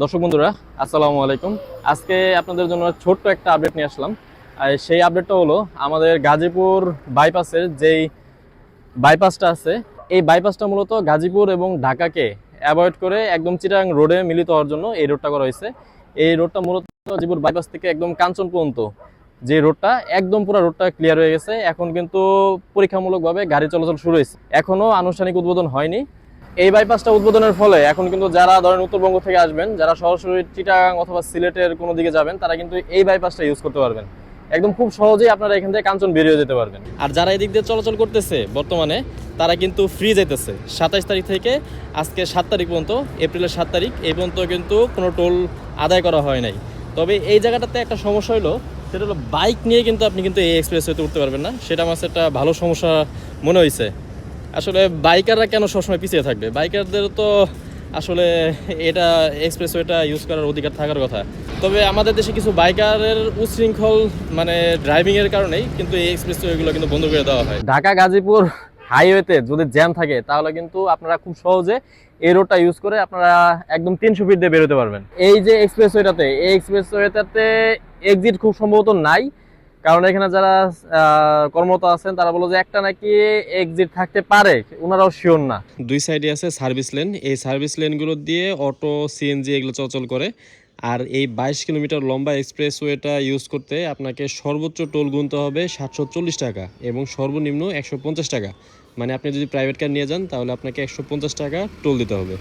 দর্শক বন্ধুরা, আসসালামু আলাইকুম। আজকে আপনাদের জন্য ছোট্ট একটা আপডেট নিয়ে আসলাম। আর সেই আপডেটটা হলো আমাদের গাজীপুর বাইপাসের যেই বাইপাসটা আছে, এই বাইপাসটা মূলত গাজীপুর এবং ঢাকাকে অ্যাভয়েড করে একদম চিটাং রোডে মিলিত হওয়ার জন্য এই রোডটা করা হয়েছে। এই রোডটা মূলত গাজীপুর বাইপাস থেকে একদম কাঞ্চন পর্যন্ত যে রোডটা একদম পুরো রোডটা ক্লিয়ার হয়ে গেছে। এখন কিন্তু পরীক্ষামূলকভাবে গাড়ি চলাচল শুরু হয়েছে। এখনও আনুষ্ঠানিক উদ্বোধন হয়নি। এই বাইপাসটা উদ্বোধনের ফলে এখন কিন্তু যারা ধরেন উত্তরবঙ্গ থেকে আসবেন, যারা সরাসরি চিটাগাং অথবা সিলেটের কোনো দিকে যাবেন, তারা কিন্তু এই বাইপাসটা ইউজ করতে পারবেন। একদম খুব সহজেই আপনারা এখান থেকে কাঞ্চন বেরিয়ে যেতে পারবেন। আর যারা এদিক দিয়ে চলাচল করতেছে বর্তমানে, তারা কিন্তু ফ্রি যেতেছে। সাতাইশ তারিখ থেকে আজকে সাত তারিখ পর্যন্ত, এপ্রিলের সাত তারিখ, এই পর্যন্ত কিন্তু কোনো টোল আদায় করা হয় নাই। তবে এই জায়গাটাতে একটা সমস্যা হলো, সেটা হলো বাইক নিয়ে কিন্তু আপনি কিন্তু এই এক্সপ্রেস হতে উঠতে পারবেন না। সেটা আমার একটা ভালো সমস্যা মনে হয়েছে আসলে বাইকাররা কেন সবসময় পিছিয়ে থাকবে? বাইকারদের তো আসলে এটা এক্সপ্রেস ওয়েটা ইউজ করার অধিকার থাকার কথা। তবে আমাদের দেশে কিছু বাইকারের উশৃঙ্খল মানে ড্রাইভিংয়ের কারণেই কিন্তু এই এক্সপ্রেস ওয়েগুলো কিন্তু বন্ধ করে দেওয়া হয়। ঢাকা, গাজীপুর হাইওয়েতে যদি জ্যাম থাকে, তাহলে কিন্তু আপনারা খুব সহজে এই রোডটা ইউজ করে আপনারা একদম তিনশো ফিট দিয়ে বেরোতে পারবেন। এই যে এক্সপ্রেস ওয়েটাতে এই এক্সপ্রেস ওয়েটাতে এক্সিট খুব সম্ভবত নাই। কারণ এখানে যারা কর্মরত আছেন, তারা বলো যে একটা নাকি এক্সিট থাকতে পারে ওনারাও শিওর না। দুই সাইডে আছে সার্ভিস লেন এই সার্ভিস লেনগুলো দিয়ে অটো সিএনজি এগুলো চলাচল করে। আর এই বাইশ কিলোমিটার লম্বা এক্সপ্রেসওয়েটা ইউজ করতে আপনাকে সর্বোচ্চ টোল গুনতে হবে সাতশো চল্লিশ টাকা এবং সর্বনিম্ন একশো পঞ্চাশ টাকা। মানে আপনি যদি প্রাইভেট কার নিয়ে যান, তাহলে আপনাকে একশো পঞ্চাশ টাকা টোল দিতে হবে।